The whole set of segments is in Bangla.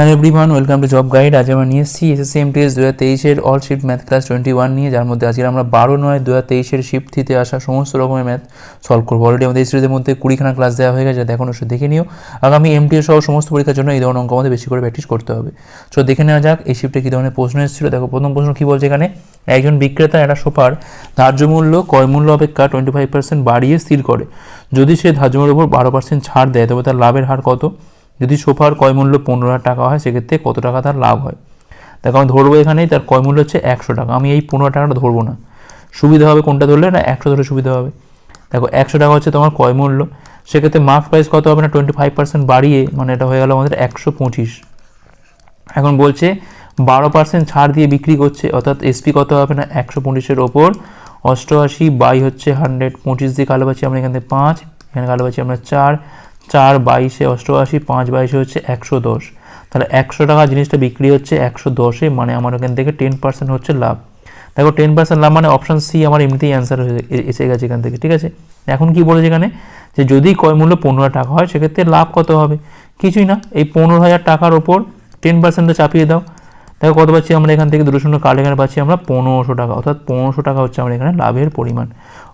Hello everyone welcome to job guide আজ আমরা নিয়ে এসেছি এসএসসি এমটিএস দু হাজার তেইশের all shift math class twenty one নিয়ে, যার মধ্যে আজকে আমরা বারো নয় দু হাজার তেইশের শিফট থ্রিতে আসা সমস্ত রকমের ম্যাথ সলভ করব। অলরেডি আমাদের সিরিজের মধ্যে কুড়িখানা ক্লাস দেওয়া হয়ে গেছে দেখুন ওষুধ দেখে নিও। আগামী এমটিএস সহ সমস্ত পরীক্ষার জন্য এই ধরনের অঙ্ক আমাদের বেশি করে প্র্যাকটিস করতে হবে। সো দেখে নেওয়া যাক, এই শিফটে কী ধরনের প্রশ্ন এসেছিল। দেখো, প্রথম প্রশ্ন কী বলছে এখানে? একজন বিক্রেতা, একটা সোফার ধার্য মূল্য, ক্রয় মূল্য অপেক্ষা টোয়েন্টি ফাইভ পার্সেন্ট বাড়িয়ে স্থির করে। যদি সে ধার্য মূল্যের উপর বারো পার্সেন্ট ছাড় দেয়, তবে তার লাভের হার কত? যদি সোফার ক্রয় মূল্য পনেরো হাজার টাকা হয়, সেক্ষেত্রে কত টাকা তার লাভ হয়? দেখো, আমি ধরবো এখানেই, তার ক্রয় মূল্য হচ্ছে একশো টাকা। আমি এই পনেরো টাকাটা ধরবো না। সুবিধা হবে কোনটা ধরলে? না, একশো ধরে সুবিধা হবে। দেখো, একশো টাকা হচ্ছে তোমার ক্রয় মূল্য। সেক্ষেত্রে মার্ক প্রাইস কত হবে? না টোয়েন্টি ফাইভ পার্সেন্ট বাড়িয়ে মানে এটা হয়ে গেল আমাদের একশো পঁচিশ। এখন বলছে, বারো পার্সেন্ট ছাড় দিয়ে বিক্রি করছে, অর্থাৎ এসপি কত হবে? না, একশো পঁচিশের ওপর। অষ্টআশি বাই হচ্ছে হান্ড্রেড পঁচিশ দিয়ে কালো পাচ্ছি আমরা এখান থেকে পাঁচ, এখানে কালো পাচ্ছি আমরা চার। চার বাইশে অষ্টআশি, পাঁচ বাইশে হচ্ছে একশো দশ। তাহলে একশো টাকা জিনিসটা বিক্রি হচ্ছে একশো দশে মানে আমার এখান থেকে টেন পার্সেন্ট হচ্ছে লাভ। দেখো টেন পার্সেন্ট লাভ মানে অপশান সি আমার এমনিতেই অ্যান্সার হয়ে এসে গেছে এখান থেকে, ঠিক আছে? এখন কি বলেছে এখানে? যে যদি ক্রয় মূল্য পনেরো টাকা হয়, সেক্ষেত্রে লাভ কত হবে? কিছুই না, এই পনেরো হাজার টাকার ওপর টেন পার্সেন্টটা চাপিয়ে দাও। দেখো কত পাচ্ছি আমরা এখান থেকে, দুটো শূন্য কার্ড এখানে পাচ্ছি আমরা পনেরোশো টাকা, অর্থাৎ পনেরোশো টাকা হচ্ছে আমরা এখানে লাভের পরিমাণ।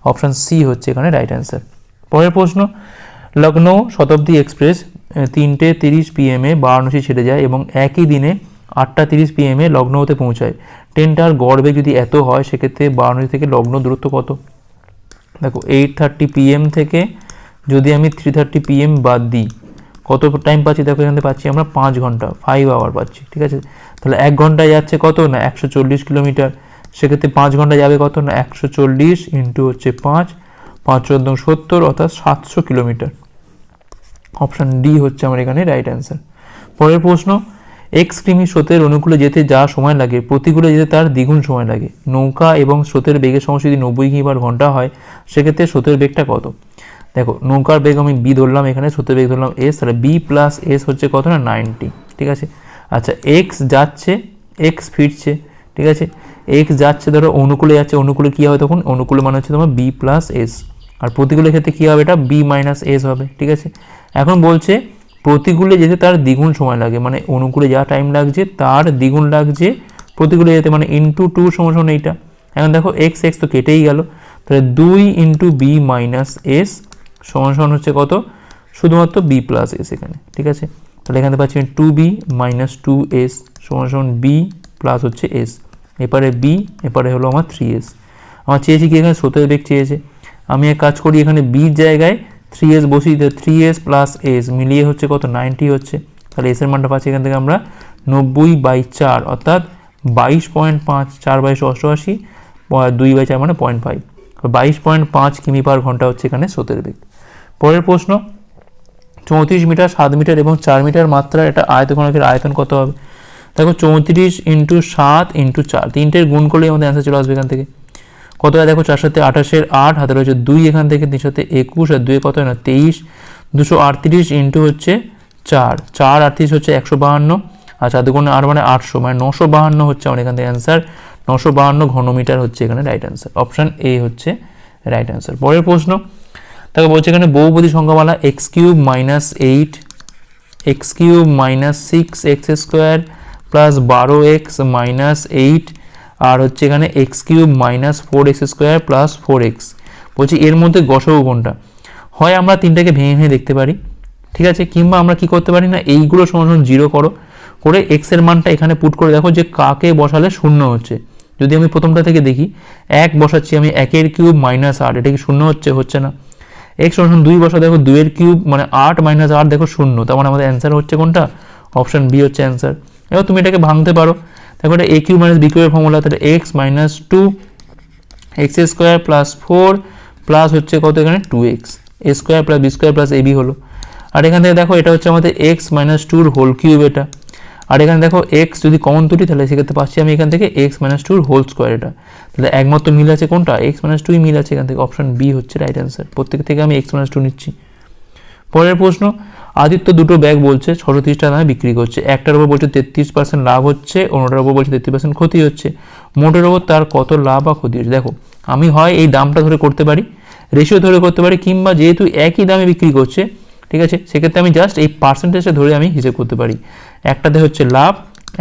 অপশান সি হচ্ছে এখানে রাইট অ্যান্সার পরের প্রশ্ন লখনৌ শতাব্দী এক্সপ্রেস তিনটে তিরিশ পিএমে বারাণসী ছেড়ে যায় এবং একই দিনে আটটা তিরিশ পিএমে লখনৌতে পৌঁছায়। ট্রেনটার গড় যদি এত হয়, সেক্ষেত্রে বারাণসী থেকে লখনৌ দূরত্ব কত? দেখো এইট থার্টি পিএম থেকে যদি আমি থ্রি থার্টি পিএম বাদ দিই, কত টাইম পাচ্ছি? দেখো, এখান পাচ্ছি আমরা পাঁচ ঘণ্টা ফাইভ আওয়ার পাচ্ছি, ঠিক আছে? তাহলে এক ঘন্টায় যাচ্ছে কত? না, একশো চল্লিশ কিলোমিটার। সেক্ষেত্রে পাঁচ ঘণ্টা যাবে কত? না, একশো চল্লিশ ইন্টু হচ্ছে পাঁচ। পাঁচ চোদ্দ সত্তর, অর্থাৎ সাতশো কিলোমিটার। অপশান ডি হচ্ছে আমার এখানে রাইট অ্যান্সার পরের প্রশ্ন এক্স কৃমি স্রোতের অনুকূলে যেতে যা সময় লাগে, প্রতিকূলে যেতে তার দ্বিগুণ সময় লাগে। নৌকা এবং স্রোতের বেগের সমস্যা যদি নব্বই কিমি পার ঘণ্টা হয়, সেক্ষেত্রে স্রোতের বেগটা কত? দেখো, নৌকার বেগ আমি বি ধরলাম এখানে, স্রোতের বেগ ধরলাম এস তাহলে বি প্লাস এস হচ্ছে কত না? নাইনটি ঠিক আছে? আচ্ছা এক্স যাচ্ছে এক্স ফিরছে, ঠিক আছে? এক্স যাচ্ছে, ধরো অনুকূলে যাচ্ছে, অনুকূলে কী হবে তখন? অনুকূলে মানে হচ্ছে তোমার বি প্লাস এস আর প্রতিকূলের ক্ষেত্রে কী হবে এটা? বি মাইনাস এস হবে, ঠিক আছে? এখন বলছে, প্রতিকূলে যেতে তার দ্বিগুণ সময় লাগে মানে অনুকূলে যা টাইম লাগছে, তার দ্বিগুণ লাগছে, প্রতিকূলে যেতে মানে ইন্টু টু সমান এইটা। এখন দেখো এক্স এক্স তো কেটেই গেল। তাহলে দুই ইন্টু বি মাইনাস এস সমান হচ্ছে কত? শুধুমাত্র বি প্লাস এস এখানে, ঠিক আছে? তাহলে এখানে পাচ্ছি two B minus two S সমান বি প্লাস হচ্ছে এস এপারে বি এপারে হলো আমার থ্রি এস আমার চেয়েছি কি এখানে? স্রোতের বেগ চেয়েছে। আমি এক কাজ করি, এখানে বির জায়গায় থ্রি এস বসিয়ে দিতে থ্রি এস প্লাস এস মিলিয়ে হচ্ছে কত? নাইনটি হচ্ছে। তাহলে এসের মানটা পাচ্ছি এখান থেকে আমরা নব্বই বাই চার, অর্থাৎ বাইশ পয়েন্ট পাঁচ, চার বাইশ অষ্টআশি দুই বাই চার মানে পয়েন্ট ফাইভ বাইশ পয়েন্ট পাঁচ কিমি পার ঘণ্টা হচ্ছে এখানে স্রোতের বেগ। পরের প্রশ্ন, চৌত্রিশ মিটার, সাত মিটার এবং চার মিটার মাত্রার একটা আয়তঘনকের আয়তন কত হবে? দেখো, চৌত্রিশ ইন্টু সাত ইন্টু চার, তিনটের গুণ করলেই আমাদের অ্যান্সার চলে আসবে এখান থেকে। কত হয়? দেখো চার সাথে আঠাশের আট, হাতে রয়েছে দুই এখান থেকে তিন সাথে একুশ, আর দুই কত হয়? না, তেইশ। দুশো আটত্রিশ ইন্টু হচ্ছে চার। চার আটত্রিশ হচ্ছে একশো বাহান্ন, আর চার দুগুণে আট মানে আটশো মানে নশো বাহান্ন হচ্ছে আমার এখান থেকে অ্যান্সার নশো বাহান্ন ঘনমিটার হচ্ছে এখানে রাইট অ্যান্সার অপশান এ হচ্ছে রাইট অ্যান্সার পরের প্রশ্ন তাকে বলছে এখানে বহুপদী সংখ্যামালা X cube minus eight X cube minus six X square plus বারো এক্স মাইনাস এইট আর হচ্ছে এখানে X cube minus four X square plus four X বলছি এর মধ্যে গসব কোনটা? হয় আমরা তিনটাকে ভেঙে ভেঙে দেখতে পারি, ঠিক আছে? কিংবা আমরা কি করতে পারি না, এইগুলো সমান জিরো করো, করে এক্সের মানটা এখানে পুট করে দেখো যে কাকে বসালে শূন্য হচ্ছে। যদি আমি প্রথমটা থেকে দেখি, এক বসাচ্ছি আমি একের কিউব মাইনাস আট, এটা কি শূন্য হচ্ছে? হচ্ছে না। এক্স সমান দুই বসা দেখো দুইয়ের কিউব মানে আট মাইনাস আট, দেখো শূন্য, তার মানে আমাদের অ্যান্সার হচ্ছে কোনটা? অপশন বি হচ্ছে অ্যান্সার এবার তুমি এটাকে ভাঙতে পারো দেখো এটা এ কিউ মাইনাস বি কিউবের ফর্মুলা তাহলে X minus two X square plus four plus হচ্ছে কত এখানে? Two X A square plus B square plus A B হলো। আর এখান থেকে দেখো এটা হচ্ছে আমাদের এক্স মাইনাস টুর হোল কিউব এটা। আর এখানে দেখো এক্স যদি কমন তুলি তাহলে সেক্ষেত্রে পাচ্ছি আমি এখান থেকে এক্স মাইনাস টুর হোল স্কোয়ার এটা। তাহলে একমাত্র মিল আছে কোনটা? এক্স মাইনাস টুই মিল আছে এখান থেকে। অপশন বি হচ্ছে রাইট অ্যান্সার প্রত্যেক থেকে আমি এক্স মাইনাস টু নিচ্ছি। পরের প্রশ্ন আদিত্য দুটো ব্যাগ বলছে ছশো তিরিশ টাকা দামে বিক্রি করছে। একটার ওপর বলছে তেত্রিশ পার্সেন্ট লাভ হচ্ছে, অন্যটার ওপর বলছে তেত্রিশ পার্সেন্ট ক্ষতি হচ্ছে। মোটের ওপর তার কত লাভ বা ক্ষতি হচ্ছে? দেখো, আমি হয় এই দামটা ধরে করতে পারি রেশিও ধরে করতে পারি, কিংবা যেহেতু একই দামে বিক্রি করছে, ঠিক আছে, সেক্ষেত্রে আমি জাস্ট এই পার্সেন্টেজটা ধরে আমি হিসেব করতে পারি। একটাতে হচ্ছে লাভ,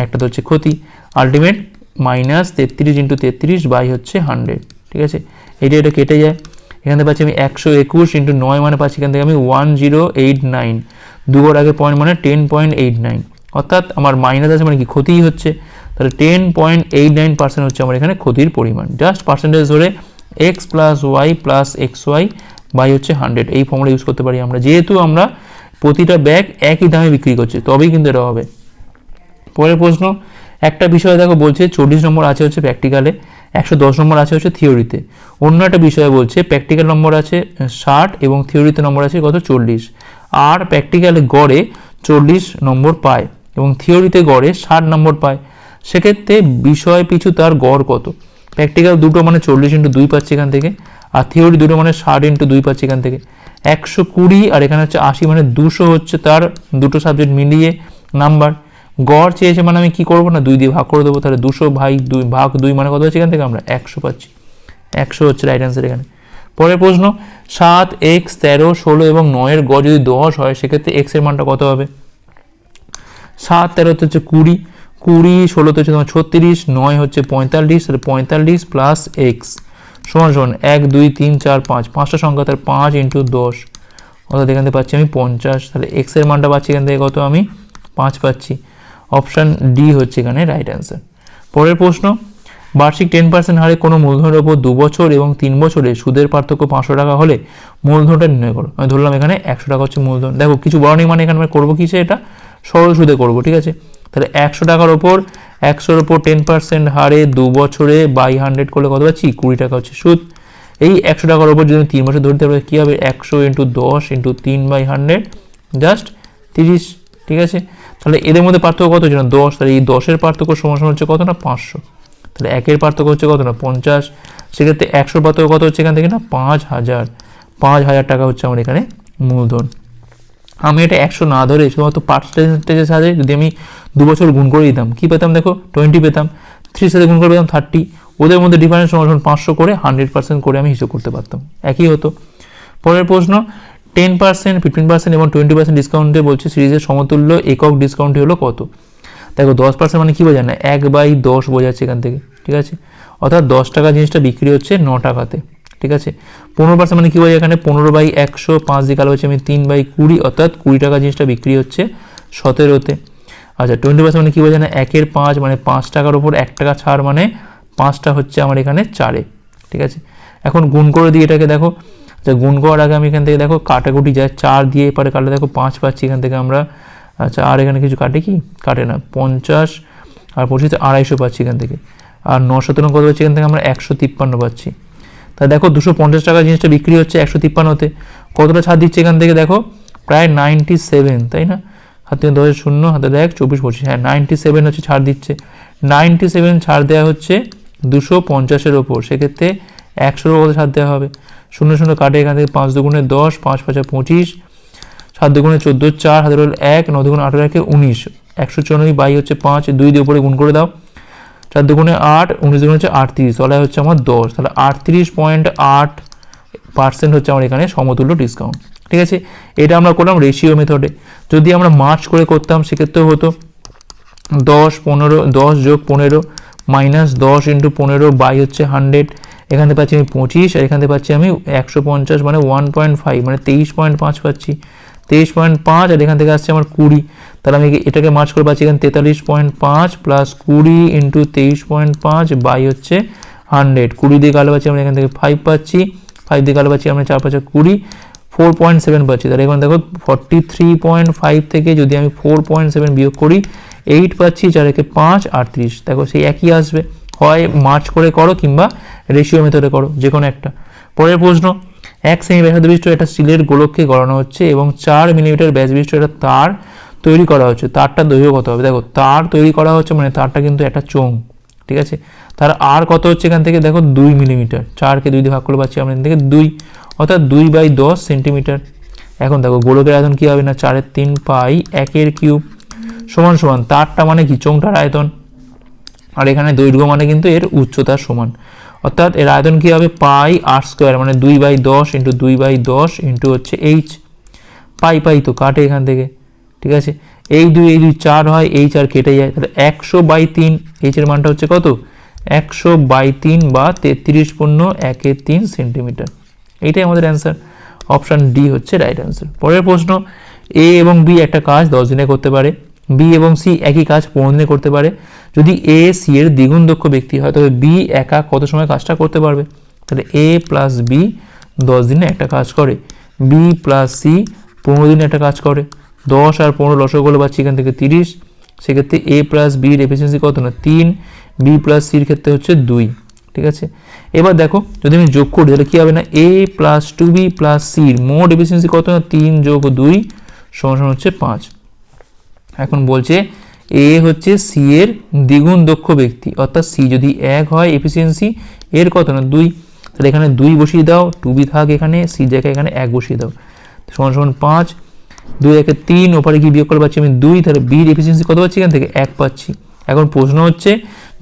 একটাতে হচ্ছে ক্ষতি। আলটিমেট মাইনাস তেত্রিশ ইন্টু তেত্রিশ বাই হচ্ছে হান্ড্রেড ঠিক আছে? এটা এটা কেটে যায়। এখান থেকে পাচ্ছি আমি একশো একুশ ইন্টু নয় মানে পাচ্ছি এখান থেকে আমি ওয়ান জিরো এইট নাইন দুবার আগে পয়েন্ট মানে টেন পয়েন্ট এইট নাইন অর্থাৎ আমার মাইনাস আছে মানে কি? ক্ষতিই হচ্ছে। তাহলে ten point eight nine percent হচ্ছে আমার এখানে ক্ষতির পরিমাণ। জাস্ট পার্সেন্টেজ ধরে X plus Y plus X Y by হচ্ছে হান্ড্রেড এই ফর্মুলা ইউজ করতে পারি আমরা। যেহেতু আমরা প্রতিটা ব্যাগ একই দামে বিক্রি করছি, তবেই কিন্তু এটা হবে। পরের প্রশ্ন, একটা বিষয় দেখো বলছে, চল্লিশ নম্বর আছে হচ্ছে প্র্যাকটিক্যালে একশো দশ নম্বর আছে হচ্ছে থিওরিতে অন্য একটা বিষয় বলছে প্র্যাকটিক্যাল নম্বর আছে ষাট এবং থিওরিতে নম্বর আছে কত? চল্লিশ। আর প্র্যাকটিক্যালে গড়ে চল্লিশ নম্বর পায় এবং থিওরিতে গড়ে ষাট নম্বর পায়। সেক্ষেত্রে বিষয় পিছু তার গড় কত? প্র্যাকটিক্যাল দুটো মানে চল্লিশ ইন্টু দুই পাচ্ছি এখান থেকে, আর থিওরি দুটো মানে ষাট ইন্টু দুই পাচ্ছি এখান থেকে। একশো কুড়ি আর এখানে হচ্ছে আশি মানে দুশো হচ্ছে তার দুটো সাবজেক্ট মিলিয়ে নাম্বার গড় চেয়েছে মানে আমি কি করব না? দুই দিয়ে ভাগ করে দেবো, তাহলে দুশো ভাই দুই, ভাগ দুই মানে কত হচ্ছে এখান থেকে আমরা? একশো পাচ্ছি। একশো হচ্ছে রাইট অ্যান্সার এখানে। পরের প্রশ্ন, সাত, এক্স, তেরো, ষোলো এবং নয়ের গড় যদি দশ হয়, সেক্ষেত্রে এক্সের মানটা কত হবে? সাত তেরোতে হচ্ছে কুড়ি কুড়ি ষোলোতে হচ্ছে তোমার ছত্রিশ, নয় হচ্ছে পঁয়তাল্লিশ, তাহলে পঁয়তাল্লিশ প্লাস এক্স। সমান সমান, এক, দুই, তিন, চার, পাঁচ, পাঁচটা সংখ্যা তার পাঁচ ইন্টু দশ। অর্থাৎ এখান থেকে পাচ্ছি আমি পঞ্চাশ, তাহলে এক্সের মানটা পাচ্ছি এখান থেকে কত আমি? পাঁচ পাচ্ছি। অপশান ডি হচ্ছে এখানে রাইট অ্যান্সার পরের প্রশ্ন বার্ষিক টেন পার্সেন্ট হারে কোনো মূলধনের ওপর দু বছর এবং তিন বছরে সুদের পার্থক্য পাঁচশো টাকা হলে মূলধনটা নির্ণয় করো। আমি ধরলাম এখানে একশো টাকা হচ্ছে মূলধন। দেখো, কিছু বড় নেই মানে এখানে আমরা করব কিসে এটা? সরল সুদে করব, ঠিক আছে? তাহলে একশো টাকার ওপর, একশোর ওপর টেন পার্সেন্ট হারে দু বছরে বাই হান্ড্রেড করলে কত পাচ্ছি? কুড়ি টাকা হচ্ছে সুদ। এই একশো টাকার ওপর যদি তিন বছর ধরতে পারি, কী হবে? একশো ইন্টু দশ ইন্টু তিন বাই হান্ড্রেড, জাস্ট তিরিশ, ঠিক আছে? তাহলে এদের মধ্যে পার্থক্য কত? হচ্ছে না দশ, তাহলে এই দশের পার্থক্য সমান হচ্ছে কত না? পাঁচশো। তাহলে একের পার্থক্য হচ্ছে কত না? পঞ্চাশ। সেক্ষেত্রে একশোর পার্থক্য কত হচ্ছে এখান থেকে না? পাঁচ হাজার। পাঁচ হাজার টাকা হচ্ছে আমার এখানে মূলধন। আমি এটা একশো না ধরে শুধুমাত্র পার্সেন্টেজের সাথে যদি আমি দু বছর গুণ করে দিতাম, কী পেতাম দেখো? টোয়েন্টি পেতাম। থ্রির সাথে গুণ করে পেতাম থার্টি ওদের মধ্যে ডিফারেন্স সমান পাঁচশো করে হান্ড্রেড পার্সেন্ট করে আমি হিসেব করতে পারতাম। একই হতো। পরের প্রশ্ন টেন পার্সেন্ট ফিফটিন পার্সেন্ট এবং টোয়েন্টি পার্সেন্ট ডিসকাউন্টে বলছে সিরিজের সমতুল্য একক ডিসকাউন্টটি হলো কত? দেখো দশ পার্সেন্ট মানে কী বোঝায় না? এক বাই দশ বোঝাচ্ছে এখান থেকে, ঠিক আছে? অর্থাৎ দশ টাকা জিনিসটা বিক্রি হচ্ছে ন টাকাতে, ঠিক আছে? পনেরো পার্সেন্ট মানে কী বোঝায় এখানে? পনেরো বাই একশো, পাঁচ দিয়ে কালো হচ্ছে আমি তিন বাই কুড়ি, অর্থাৎ কুড়ি টাকা জিনিসটা বিক্রি হচ্ছে সতেরোতে। আচ্ছা টোয়েন্টি পার্সেন্ট মানে কী বোঝায় না? একের পাঁচ মানে পাঁচ টাকার ওপর এক টাকা ছাড় মানে পাঁচটা হচ্ছে আমার এখানে চারে, ঠিক আছে? এখন গুণ করে দিই এটাকে, দেখো। আচ্ছা গুণ করার আগে আমি এখান থেকে, দেখো, কাটাকুটি যায়, চার দিয়ে এপারে কাটলে, দেখো, পাঁচ পাচ্ছি এখান থেকে আমরা। আচ্ছা আর এখানে কিছু কাটে কি? কাটে না, পঞ্চাশ আর পঁচিশে আড়াইশো পাচ্ছি এখান থেকে। আর নশো তেরো কত পাচ্ছি এখান থেকে? আমরা একশো তিপ্পান্ন পাচ্ছি। তা দেখো, দুশো পঞ্চাশ টাকা জিনিসটা বিক্রি হচ্ছে একশো তিপ্পান্নতে কতটা ছাড় দিচ্ছে এখান থেকে দেখো? প্রায় নাইনটি সেভেন, তাই না? হাতে দশের শূন্য, হাতে দেখ, চব্বিশ, পঁচিশ হ্যাঁ নাইনটি সেভেন হচ্ছে ছাড় দিচ্ছে। নাইনটি সেভেন ছাড় দেওয়া হচ্ছে দুশো পঞ্চাশের ওপর। সেক্ষেত্রে একশোর কত ছাড় দেওয়া হবে? শূন্য শূন্য কাটে এখান থেকে পাঁচ দুগুণে দশ, পাঁচ পাঁচা পঁচিশ সাত দুগুণে চোদ্দ, চার হাতের হল এক ন দুগুণে আঠেরো, একে উনিশ। একশো চুরানব্বই বাই হচ্ছে পাঁচ, দুই দিয়ে উপরে গুণ করে দাও। চার দুগুণে আট, উনিশ দুগুণে হচ্ছে আটত্রিশ। তলায় হচ্ছে আমার দশ। তাহলে আটত্রিশ পয়েন্ট আট পার্সেন্ট হচ্ছে আমার এখানে সমতুল্য ডিসকাউন্ট। ঠিক আছে? এটা আমরা করলাম রেশিও মেথডে যদি আমরা মার্চ করে করতাম সেক্ষেত্রে হতো দশ, পনেরো, দশ যোগ পনেরো মাইনাস দশ ইন্টু পনেরো বাই হচ্ছে হান্ড্রেড এখান পাচ্ছি আমি পঁচিশ, আর এখান পাচ্ছি আমি একশো পঞ্চাশ মানে ওয়ান পয়েন্ট ফাইভ মানে তেইশ পয়েন্ট পাঁচ পাচ্ছি। তেইশ পয়েন্ট পাঁচ আর এখান থেকে আসছে আমার কুড়ি। তাহলে আমি এটাকে মার্চ করে পাচ্ছি এখানে তেতাল্লিশ পয়েন্ট পাঁচ প্লাস কুড়ি ইন্টু তেইশ পয়েন্ট পাঁচ বাই হচ্ছে হান্ড্রেড কুড়ি দিয়ে কালো পাচ্ছি আমরা এখান থেকে ফাইভ পাচ্ছি। ফাইভ দিয়ে কালো পাচ্ছি আমরা চার পাঁচে কুড়ি। ফোর পয়েন্ট সেভেন পাচ্ছি। তাহলে এখন দেখো ফর্টি থ্রি পয়েন্ট ফাইভ থেকে যদি আমি ফোর পয়েন্ট সেভেন বিয়োগ করি এইট পাচ্ছি চার একে পাঁচ, আটত্রিশ। দেখো সেই একই আসবে। হয় মার্চ করে করো কিংবা রেশিও মেথডে করো যে কোনো একটা। পরের প্রশ্ন। এক সেমি ব্যাসার্ধ বিশিষ্ট একটা স্টিলের গোলককে গড়ানো হচ্ছে এবং চার মিলিমিটার ব্যাস বিশিষ্ট একটা তার তৈরি করা হচ্ছে। তারটা দৈর্ঘ্য কত হবে? দেখো, তার তৈরি করা হচ্ছে মানে তারটা কিন্তু একটা চোং ঠিক আছে? তার আর কত হচ্ছে এখান থেকে? দেখো, দুই মিলিমিটার। চারকে দুই দিয়ে ভাগ করে পাচ্ছি আমরা এখান থেকে দুই, অর্থাৎ দুই বাই দশ সেন্টিমিটার। এখন দেখো, গোলকের আয়তন কী হবে না? চারের তিন পাই একের কিউব সমান সমান। তারটা মানে কি? চোংটার আয়তন। আর এখানে দৈর্ঘ্য মানে কিন্তু এর উচ্চতার সমান। অর্থাৎ এর আয়তন কী হবে? পাই আর স্কোয়ার মানে দুই বাই দশ ইন্টু দুই বাই দশ ইন্টু হচ্ছে এইচ পাই পাই তো কাটে এখান থেকে, ঠিক আছে? এই দুই এই দুই চার হয় এই চার কেটে যায়, তাহলে একশো বাই তিন এইচের মানটা হচ্ছে কত? একশো বাই তিন বা তেত্রিশ পূর্ণ একে তিন সেন্টিমিটার। এইটাই আমাদের অ্যান্সার অপশান ডি হচ্ছে রাইট অ্যান্সার পরের প্রশ্ন এ এবং বি একটা কাজ দশ দিনে করতে পারে। বি এবং সি একই কাজ পনেরো দিনে করতে পারে। যদি এ সি এর দ্বিগুণ দক্ষ ব্যক্তি হয়, তবে বি একা কত সময় কাজটা করতে পারবে? তাহলে এ প্লাস বি দশ দিনে একটা কাজ করে। বি প্লাস সি পনেরো দিনে একটা কাজ করে। দশ আর পনেরো লসগোলে পাচ্ছি এখান থেকে তিরিশ। সেক্ষেত্রে এ প্লাস বির এফিসিয়েন্সি কত না? তিন। বি প্লাস সির ক্ষেত্রে হচ্ছে দুই। ঠিক আছে? এবার দেখো, যদি আমি যোগ করি, তাহলে কী হবে না? A plus two B plus সির মোট এফিসিয়েন্সি কত না? তিন যোগ দুই সমান হচ্ছে পাঁচ। এখন বলছে এ হচ্ছে সি এর দ্বিগুণ দক্ষ ব্যক্তি। অর্থাৎ সি যদি এক হয় এফিসিয়েন্সি এর কত না? দুই। তাহলে এখানে দুই বসিয়ে দাও টু বি থাক এখানে সি জায়গায় এখানে এক বসিয়ে দাও। সমান সমান পাঁচ। দুই একে তিন, ওপারে কি বিয়োগ করে পাচ্ছি আমি দুই, তাহলে বির এফিসিয়েন্সি কত পাচ্ছি? এখান থেকে এক পাচ্ছি। এখন প্রশ্ন হচ্ছে,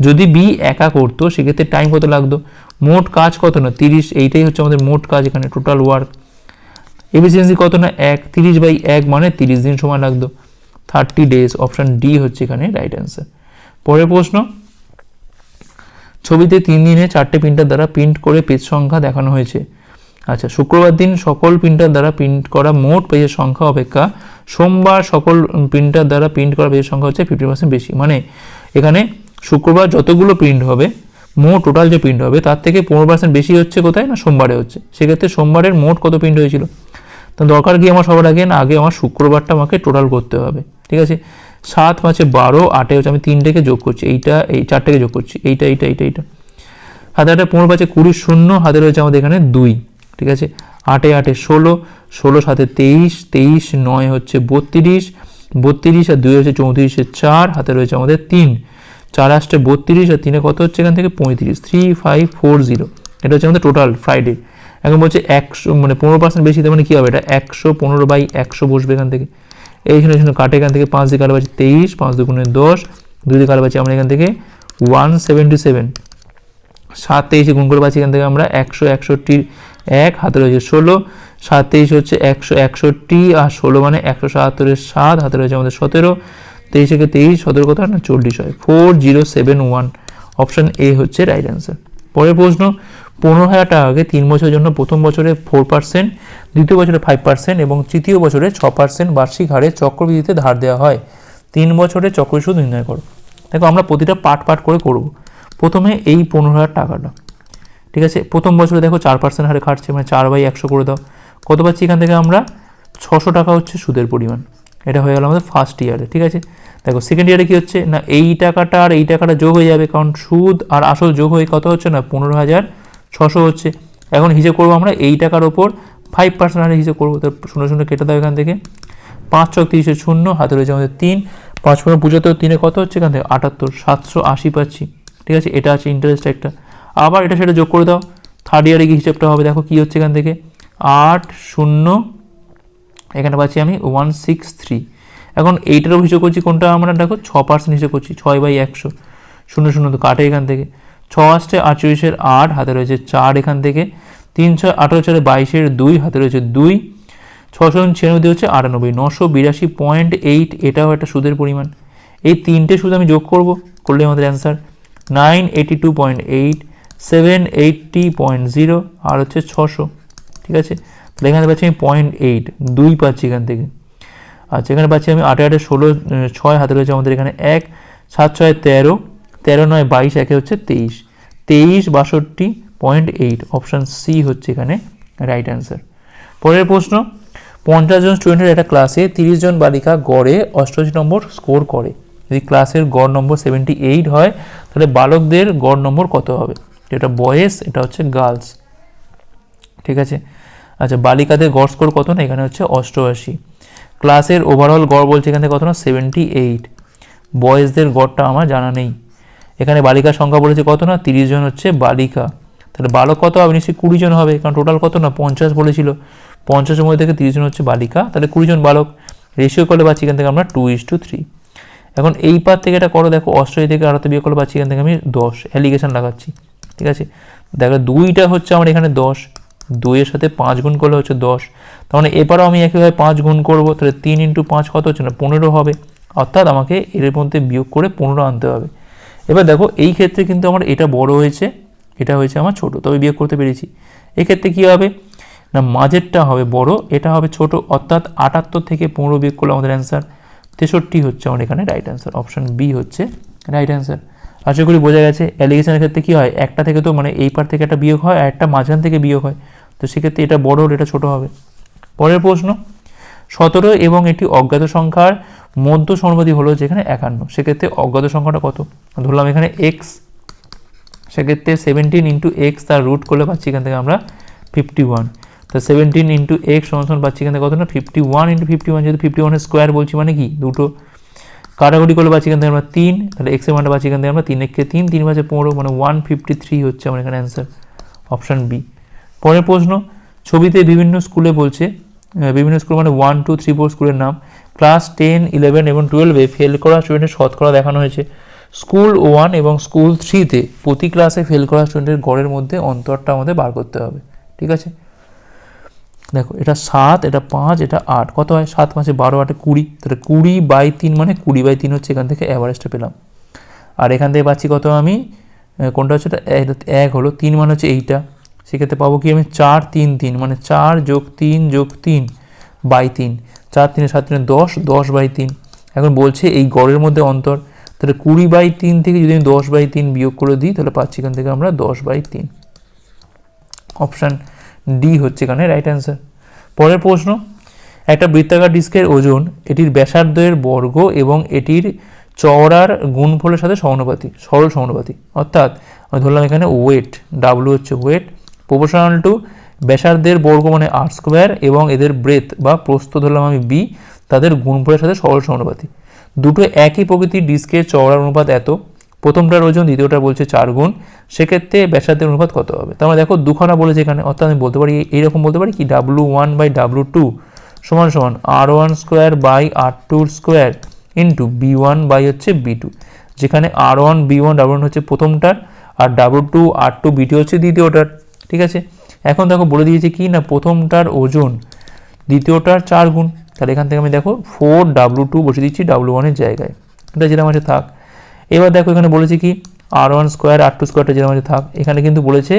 যদি বি একা করতো, সেক্ষেত্রে টাইম কত লাগতো? মোট কাজ কত না? তিরিশ, এইটাই হচ্ছে আমাদের মোট কাজ এখানে টোটাল ওয়ার্ক এফিসিয়েন্সি কত না? এক। তিরিশ বাই এক মানে তিরিশ দিন সময় লাগতো। থার্টি ডেজ অপশান ডি হচ্ছে এখানে রাইট অ্যান্সার পরের প্রশ্ন, ছবিতে তিন দিনে চারটে প্রিন্টার দ্বারা প্রিন্ট করে পেজ সংখ্যা দেখানো হয়েছে। আচ্ছা শুক্রবার দিন সকল প্রিন্টার দ্বারা প্রিন্ট করা মোট পেজের সংখ্যা অপেক্ষা, সোমবার সকল প্রিন্টার দ্বারা প্রিন্ট করা পেজের সংখ্যা হচ্ছে ফিফটি পার্সেন্ট বেশি। মানে এখানে শুক্রবার যতগুলো প্রিন্ট হবে, মোট টোটাল যে প্রিন্ট হবে, তার থেকে পনেরো পার্সেন্ট বেশি হচ্ছে কোথায় না সোমবারে হচ্ছে? সেক্ষেত্রে সোমবারের মোট কত প্রিন্ট হয়েছিল? তো দরকার কি আমার সবার আগে না, আগে আমার শুক্রবারটা আমাকে টোটাল করতে হবে। ঠিক আছে? সাত, পাঁচে বারো, আটে হচ্ছে আমি তিনটেকে যোগ করছি। এইটা, এই চারটেকে যোগ করছি। এইটা এইটা এইটা এইটা। হাতে আটে পনেরো পাঁচে কুড়ি, শূন্য, হাতে রয়েছে আমাদের এখানে দুই। ঠিক আছে? আটে আটে, ষোলো ষোলো সাথে তেইশ তেইশ, নয় হচ্ছে বত্রিশ বত্রিশ আর দুই হচ্ছে চৌত্রিশে চার, হাতে রয়েছে আমাদের তিন। চার আসছে বত্রিশ আর তিনে কত হচ্ছে এখান থেকে? পঁয়ত্রিশ। থ্রি ফাইভ ফোর জিরো এটা হচ্ছে আমাদের টোটাল ফ্রাইডে এখন বলছে একশো মানে পনেরো পার্সেন্ট বেশি মানে কী হবে? এটা একশো পনেরো বাই একশো বসবে এখান থেকে। এইখানে এখানে কাটে এখান থেকে পাঁচ দিয়ে কাটা পাচ্ছি তেইশ, পাঁচ দুগুণে দশ, দুই দিয়ে কাটা পাচ্ছি আমরা এখান থেকে ওয়ান সেভেন্টি সেভেন সাত তেইশে গুণ করে পাচ্ছি এখান থেকে আমরা একশো একষট্টি এক হাতে রয়েছে ষোলো। সাত তেইশ হচ্ছে একশো একষট্টি, আর ষোলো মানে একশো সাতাত্তরের সাত হাতে রয়েছে আমাদের সতেরো। তেইশ থেকে তেইশ, সতেরো হয় না চল্লিশ হয়। Four zero seven one option A হচ্ছে রাইট অ্যান্সার পরের প্রশ্ন পনেরো হাজার টাকাকে তিন বছরের জন্য প্রথম বছরে ফোর পার্সেন্ট দ্বিতীয় বছরে ফাইভ পার্সেন্ট এবং তৃতীয় বছরে ছ পার্সেন্ট বার্ষিক হারে চক্রবৃদ্ধিতে ধার দেওয়া হয়। তিন বছরে চক্র সুদ নির্ণয় করো। দেখো আমরা প্রতিটা পার্ট পার্ট করে করব। প্রথমে এই পনেরো হাজার টাকাটা। ঠিক আছে? প্রথম বছরে দেখো চার পার্সেন্ট হারে খাটছে মানে চার বাই একশো করে দাও। কত পাচ্ছি এখান থেকে আমরা? ছশো টাকা হচ্ছে সুদের পরিমাণ। এটা হয়ে গেল আমাদের ফার্স্ট ইয়ারে ঠিক আছে? দেখো সেকেন্ড ইয়ারে কী হচ্ছে? না, এই টাকাটা আর এই টাকাটা যোগ হয়ে যাবে, কারণ সুদ আর আসল যোগ হয়ে কত হচ্ছে না? পনেরো হাজার ছশো হচ্ছে। এখন হিসেব করব আমরা, এই টাকার ওপর ফাইভ পার্সেন্ট হারে হিসেব করব। তো শূন্য শূন্য কেটে দাও এখান থেকে। পাঁচ ছক তিরিশের শূন্য, হাতে রয়েছে আমাদের তিন। পাঁচ পনেরো পঁচাত্তর, তিনে কত হচ্ছে এখান থেকে? আটাত্তর, সাতশো আশি পাচ্ছি। ঠিক আছে, এটা আছে ইন্টারেস্ট একটা। আবার এটা সেটা যোগ করে দাও। থার্ড ইয়ারে কি হিসেবটা হবে। দেখো কী হচ্ছে এখান থেকে? আট শূন্য, এখানে পাচ্ছি আমি ওয়ান সিক্স থ্রি এখন এইটারও হিসেব করছি কোনটা? আমরা দেখো ছ পার্সেন্ট হিসেব করছি, ছয় বাই একশো। শূন্য শূন্য তো কাটে এখান থেকে। ছ আসছে আটচল্লিশের আট, হাতে রয়েছে চার এখান থেকে। তিন ছয় আঠারো চারে বাইশের দুই, হাতে রয়েছে দুই। ছশো ছিয়ানব্বই হচ্ছে আটানব্বই। নশো বিরাশি পয়েন্ট এইট, এটাও একটা সুদের পরিমাণ। এই তিনটে সুদ আমি যোগ করব করলে আমাদের answer. Nine eighty two point eight, seven eighty point zero, আর হচ্ছে ছশো। ঠিক আছে? তাহলে এখানে পাচ্ছি আমি পয়েন্ট এইট, দুই পাচ্ছি এখান থেকে। আচ্ছা এখানে পাচ্ছি আমি আটে আটে ষোলো, ছয় হাতে রয়েছে আমাদের এখানে এক, সাত ছয় তেরো তেরো নয়, বাইশ, একে হচ্ছে তেইশ। তেইশ, বাষট্টি পয়েন্ট এইট অপশান সি হচ্ছে এখানে রাইট অ্যান্সার পরের প্রশ্ন, পঞ্চাশ জন স্টুডেন্টের একটা ক্লাসে তিরিশ জন বালিকা গড়ে অষ্টআশি নম্বর স্কোর করে। যদি ক্লাসের গড় নম্বর সেভেন্টি এইট হয়, তাহলে বালকদের গড় নম্বর কত হবে? এটা বয়েস এটা হচ্ছে গার্লস ঠিক আছে? আচ্ছা বালিকাদের গড় স্কোর কত না? এখানে হচ্ছে অষ্টআশি। ক্লাসের ওভারঅল গড় বলছে এখানে কত না? সেভেন্টি এইট বয়েজদের গড়টা আমার জানা নেই। এখানে বালিকার সংখ্যা বলেছে কত না? তিরিশ জন হচ্ছে বালিকা। তাহলে বালক কত? হবে নিশ্চয়ই কুড়ি জন হবে, কারণ টোটাল কত না? পঞ্চাশ বলেছিল। পঞ্চাশের মধ্যে থেকে তিরিশ জন হচ্ছে বালিকা। তাহলে কুড়ি জন বালক। রেশিও করলে পাচ্ছি এখান থেকে আমরা টু ইস টু থ্রি এখন এই পার থেকে এটা করো, দেখো, অষ্টআশি থেকে আড়াতে বিয়ে করলে পাচ্ছি এখান থেকে আমি দশ। অ্যালিগেশন লাগাচ্ছি। ঠিক আছে? দেখো, দুইটা হচ্ছে আমার এখানে দশ। দুইয়ের সাথে পাঁচ গুণ করলে হচ্ছে দশ। তার মানে এবারও আমি একইভাবে পাঁচ গুণ করব, তাহলে তিন ইন্টু পাঁচ কত হচ্ছে না? পনেরো হবে। অর্থাৎ আমাকে এর মধ্যে বিয়োগ করে পনেরো আনতে হবে। এবার দেখো, এই ক্ষেত্রে কিন্তু আমার এটা বড় হয়েছে, এটা হয়েছে আমার ছোট, তবে বিয়োগ করতে পেরেছি। এক্ষেত্রে কী হবে? না, মাঝেরটা হবে বড়, এটা হবে ছোট, অর্থাৎ আটাত্তর থেকে পনেরো বিয়োগ করলে আমাদের অ্যান্সার তেষট্টি হচ্ছে আমার এখানে রাইট অ্যান্সার অপশান বি হচ্ছে রাইট অ্যান্সার আশা করি বোঝা গেছে অ্যালিগেশনের ক্ষেত্রে কী হয়? একটা থেকে তো মানে এই পার থেকে একটা বিয়োগ হয় আর একটা মাঝখান থেকে বিয়োগ হয়। তো সেক্ষেত্রে এটা বড় হলে এটা ছোট হবে। পরের প্রশ্ন, সতেরো এবং একটি অজ্ঞাত সংখ্যার মধ্য সর্বাধি হলো যেখানে একান্ন। সেক্ষেত্রে অজ্ঞাত সংখ্যাটা কত? ধরলাম এখানে এক্স সেক্ষেত্রে সেভেন্টিন ইন্টু এক্স তার রুট করলে পাচ্ছি এখান থেকে আমরা ফিফটি ওয়ান তো সেভেন্টিন ইন্টু এক্স সমান পাচ্ছি এখান থেকে কত না? Fifty one into fifty one যেহেতু ফিফটি ওয়ানের স্কোয়ার বলছি মানে কি? দুটো কাটাকুটি করলে পাচ্ছি এখান থেকে আমরা তিন, তাহলে এক্সের মানটা পাচ্ছি এখান থেকে আমরা তিন। একে তিন তিন পাঁচে পনেরো মানে ওয়ান ফিফটি থ্রি হচ্ছে আমার এখানে অ্যান্সার অপশান বি পরের প্রশ্ন, ছবিতে বিভিন্ন স্কুলে বলছে বিভিন্ন স্কুল মানে ওয়ান টু থ্রি ফোর স্কুলের নাম। ক্লাস টেন ইলেভেন এবং টুয়েলভে ফেল করা স্টুডেন্টের শতকরা দেখানো হয়েছে। স্কুল ওয়ান এবং স্কুল থ্রিতে প্রতি ক্লাসে ফেল করা স্টুডেন্টের গড়ের মধ্যে অন্তরটা আমাদের বার করতে হবে। ঠিক আছে? দেখো, এটা সাত, এটা পাঁচ, এটা আট। কত হয়? সাত পাঁচে বারো, আটে কুড়ি। তাহলে কুড়ি বাই তিন মানে কুড়ি বাই তিন হচ্ছে এখান থেকে অ্যাভারেজটা পেলাম। আর এখান থেকে পাচ্ছি কত আমি? কোনটা হচ্ছে? এটা এক- হলো। তিন মানে হচ্ছে এইটা। সেক্ষেত্রে পাবো কি আমি চার তিন তিন মানে চার যোগ তিন যোগ তিন বাই তিন। চার তিনে সাত তিনে দশ দশ বাই তিন। এখন বলছে এই গড়ের মধ্যে অন্তর, তাহলে কুড়ি বাই তিন থেকে যদি আমি দশ বাই তিন বিয়োগ করে দিই, তাহলে পাচ্ছি এখান থেকে আমরা দশ বাই তিন। অপশান ডি হচ্ছে এখানে রাইট অ্যান্সার। পরের প্রশ্ন, একটা বৃত্তাকার ডিস্কের ওজন এটির ব্যাসার্ধের বর্গ এবং এটির চওড়ার গুণফলের সাথে সমানুপাতি সরল সমানুপাতি অর্থাৎ আমি ধরলাম এখানে ওয়েট ডাব্লু হচ্ছে ওয়েট প্রপোর্শনাল টু ব্যাসার্ধের বর্গ মানে আর স্কোয়ার এবং এদের ব্রেথ বা প্রস্থ ধরলাম আমি বি তাদের গুণফলের সাথে সরল সমানুপাতি দুটো একই প্রকৃতির ডিস্কের চওড়ার অনুপাত এত। প্রথমটার ওজন দ্বিতীয়টা বলছে চার গুণ। সেক্ষেত্রে ব্যাসার্ধের অনুপাত কত হবে? তার মানে দেখো, দুখানা বলেছে এখানে, অর্থাৎ আমি বলতে পারি, এইরকম বলতে পারি কি? W one by W two সমান সমান R one square by R tour square into B one by হচ্ছে বি টু যেখানে R one B one W হচ্ছে প্রথমটার, আর ডাব্লু টু আর টু বিটি হচ্ছে দ্বিতীয়টার। ঠিক আছে? এখন দেখো বলে দিয়েছে কি? না, প্রথমটার ওজন, দ্বিতীয়টার চার গুণ। তাহলে এখান থেকে আমি দেখো ফোর ডাব্লু টু বসে দিচ্ছি ডাব্লু ওয়ানের জায়গায়। এটা যেটা আছে থাক। এবার দেখো এখানে বলেছে কি? R one square R two স্কোয়ারটা যেটা আছে থাক। এখানে কিন্তু বলেছে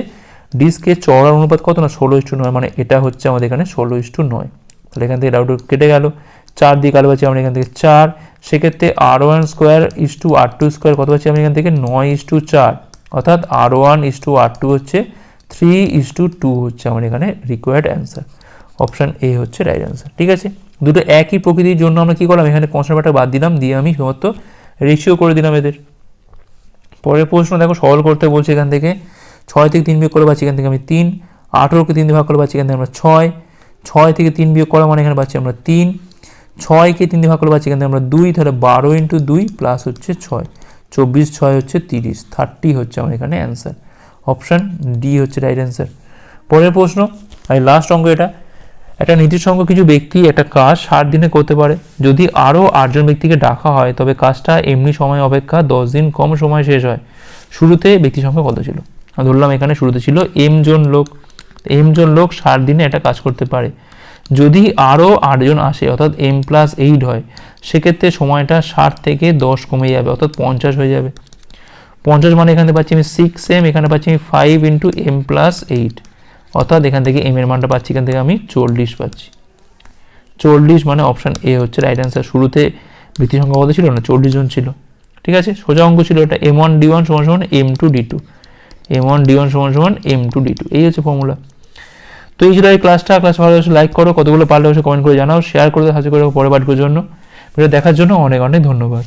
ডিস্কের চওড়ার অনুপাত কত? না, ষোলো ইস্টু নয়। মানে এটা হচ্ছে আমাদের এখানে ষোলো ইস্টু নয়। তাহলে এখান থেকে ডাউট কেটে গেল। চার দিয়ে কালো পাচ্ছি আমরা এখান থেকে চার। সেক্ষেত্রে R one square is to R two square কত পাচ্ছি আমি এখান থেকে? নয় ইস টু চার। অর্থাৎ R one is to R two হচ্ছে থ্রি ইস টু টু হচ্ছে আমার এখানে রিকোয়ার্ড অ্যান্সার অপশান এ হচ্ছে রাইট অ্যান্সার ঠিক আছে? দুটো একই প্রকৃতির জন্য আমরা কী করলাম? এখানে কনস্ট্যান্টটা বাদ দিলাম, দিয়ে আমি শুধুমাত্র রেশিও করে দিলাম এদের। পরের প্রশ্ন দেখো, সরল করতে বলছে এখান থেকে, ছয় থেকে তিন বিয়োগ করে পাচ্ছি এখান থেকে আমি তিন আঠেরোকে তিন দিয়ে ভাগ করে পাচ্ছি এখান থেকে আমরা ছয় ছয় থেকে তিন বিয়োগ করা মানে এখানে পাচ্ছি আমরা তিন ছয়কে তিন দিয়ে ভাগ করে পাচ্ছি এখান থেকে আমরা দুই, তাহলে বারো ইন্টু দুই প্লাস হচ্ছে ছয়। চব্বিশ, ছয় হচ্ছে তিরিশ থার্টি হচ্ছে আমার এখানে অ্যান্সার অপশান ডি হচ্ছে রাইট অ্যান্সার পরের প্রশ্ন, আর লাস্ট অঙ্ক এটা, একটা নির্দিষ্ট সংখ্যক কিছু ব্যক্তি একটা কাজ ষাট দিনে করতে পারে। যদি আরও আটজন ব্যক্তিকে ডাকা হয়, তবে কাজটা এমনি সময় অপেক্ষা দশ দিন কম সময় শেষ হয়। শুরুতে ব্যক্তি সংখ্যা কত ছিল? ধরলাম এখানে শুরুতে ছিল এম জন লোক। এম জন লোক ষাট দিনে একটা কাজ করতে পারে। যদি আরও আটজন আসে, অর্থাৎ এম প্লাস এইট হয়, সেক্ষেত্রে সময়টা ষাট থেকে দশ কমে যাবে, অর্থাৎ পঞ্চাশ হয়ে যাবে। পঞ্চাশ মানে এখানে পাচ্ছি আমি সিক্স এম এখানে পাচ্ছি আমি five into M plus eight অর্থাৎ এখান থেকে এম এর মানটা পাচ্ছি, এখান থেকে আমি চল্লিশ পাচ্ছি। চল্লিশ মানে অপশান এ হচ্ছে রাইট অ্যান্সার শুরুতে বৃত্তি সংখ্যা কত ছিল না? চল্লিশ জন ছিল। ঠিক আছে? সোজা অঙ্ক ছিল এটা। এম ওয়ান ডি ওয়ান সমান সমান M two D two M one D one সমান সমান এম টু ডি টু এই হচ্ছে ফর্মুলা তো এই ছিল এই ক্লাসটা ক্লাস ভালো লাইক করো। কতগুলো পারলে অবশ্যই কমেন্ট করে জানাও। শেয়ার করে সাহায্য করে পরে পাঠকের জন্য। ভিডিও দেখার জন্য অনেক অনেক ধন্যবাদ।